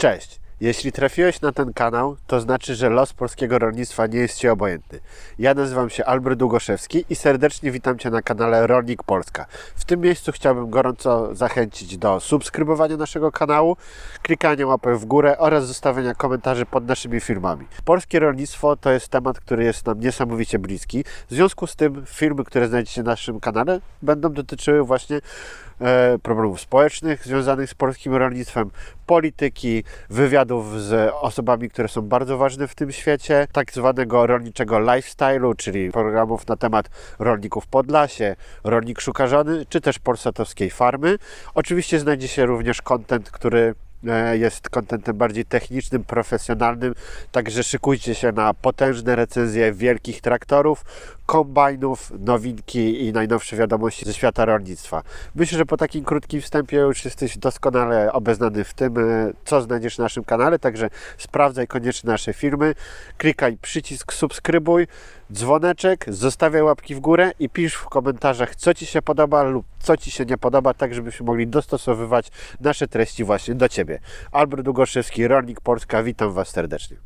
Cześć! Jeśli trafiłeś na ten kanał, to znaczy, że los polskiego rolnictwa nie jest Ci obojętny. Ja nazywam się Albert Długoszewski i serdecznie witam Cię na kanale Rolnik Polska. W tym miejscu chciałbym gorąco zachęcić do subskrybowania naszego kanału, klikania łapek w górę oraz zostawienia komentarzy pod naszymi filmami. Polskie rolnictwo to jest temat, który jest nam niesamowicie bliski. W związku z tym filmy, które znajdziecie na naszym kanale będą dotyczyły właśnie problemów społecznych związanych z polskim rolnictwem, polityki, wywiadów z osobami, które są bardzo ważne w tym świecie, tak zwanego rolniczego lifestyle'u, czyli programów na temat rolników Podlasie, rolnik szuka żony, czy też polsatowskiej farmy. Oczywiście znajdzie się również content, który e, jest kontentem bardziej technicznym, profesjonalnym, także szykujcie się na potężne recenzje wielkich traktorów, kombajnów, nowinki i najnowsze wiadomości ze świata rolnictwa. Myślę, że po takim krótkim wstępie już jesteś doskonale obeznany w tym, e, co znajdziesz na naszym kanale, także sprawdzaj koniecznie nasze filmy, klikaj przycisk subskrybuj, dzwoneczek, zostawiaj łapki w górę i pisz w komentarzach, co Ci się podoba lub co Ci się nie podoba, tak żebyśmy mogli dostosowywać nasze treści właśnie do Ciebie. Albert Długoszewski, Rolnik Polska, witam Was serdecznie.